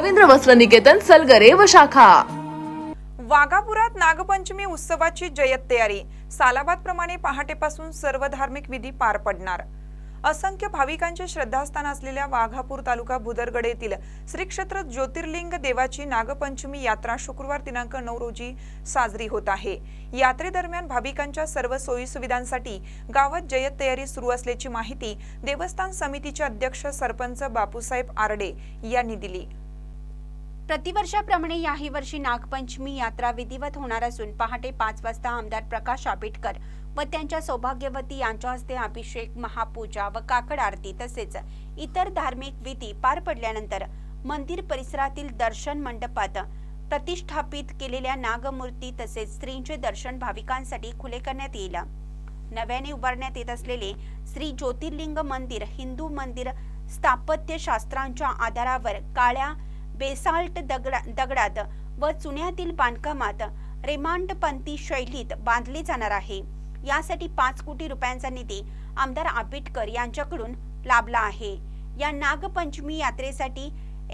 रवींद्र वस्त्र निकेतन सलगरे व शाखा. वाघापुरात नागपंचमी उत्सवाची जयत तयारी. सालाबाद प्रमाणे पहाटेपासून सर्व धार्मिक विधी पार पडणार. असंख्य भाविकांचे श्रद्धास्थान असलेल्या वाघापूर तालुका भुदरगड येथील श्री क्षेत्र ज्योतिर्लिंग देवाची नागपंचमी यात्रा शुक्रवार दिनांक नऊ रोजी साजरी होत आहे. यात्रेदरम्यान भाविकांच्या सर्व सोयी सुविधांसाठी गावात जयत तयारी सुरू असल्याची माहिती देवस्थान समितीचे अध्यक्ष सरपंच बापूसाहेब आरडे यांनी दिली. प्रतिवर्षाप्रमाणे याही वर्षी नागपंचमी यात्रा विधिवत होणार असून पहाटे पाच वाजता आमदार प्रकाश आंबेडकर व त्यांच्या सौभाग्यवती यांच्या हस्ते अभिषेक महापूजा व काकड आरती तसेच इतर धार्मिक विधी पार पडल्यानंतर मंदिर परिसरातील दर्शन मंडपात प्रतिष्ठापित केलेल्या नागमूर्ती तसेच स्त्रींचे दर्शन भाविकांसाठी खुले करण्यात येईल. नव्याने उभारण्यात येत असलेले श्री ज्योतिर्लिंग मंदिर हिंदू मंदिर स्थापत्यशास्त्रांच्या आधारावर काळ्या बेसाल्ट दगडा दगडात व चुन्यातील बांधकामात रेमांडपंथी शैलीत बांधले जाणार आहे. यासाठी पाच कोटी रुपयांचा निधी आमदार आंबेडकर यांच्याकडून लाभला आहे. या नागपंचमी यात्रेसाठी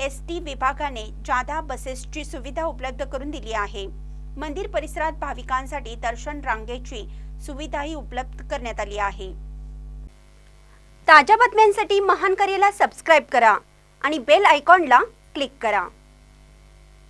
एस टी विभागाने जादा बसेसची सुविधा उपलब्ध करून दिली आहे. मंदिर परिसरात भाविकांसाठी दर्शन रांगेची सुविधाही उपलब्ध करण्यात आली आहे. ताज्या बातम्यांसाठी महान करेला सबस्क्राईब करा आणि बेल आयकॉनला क्लिक करा.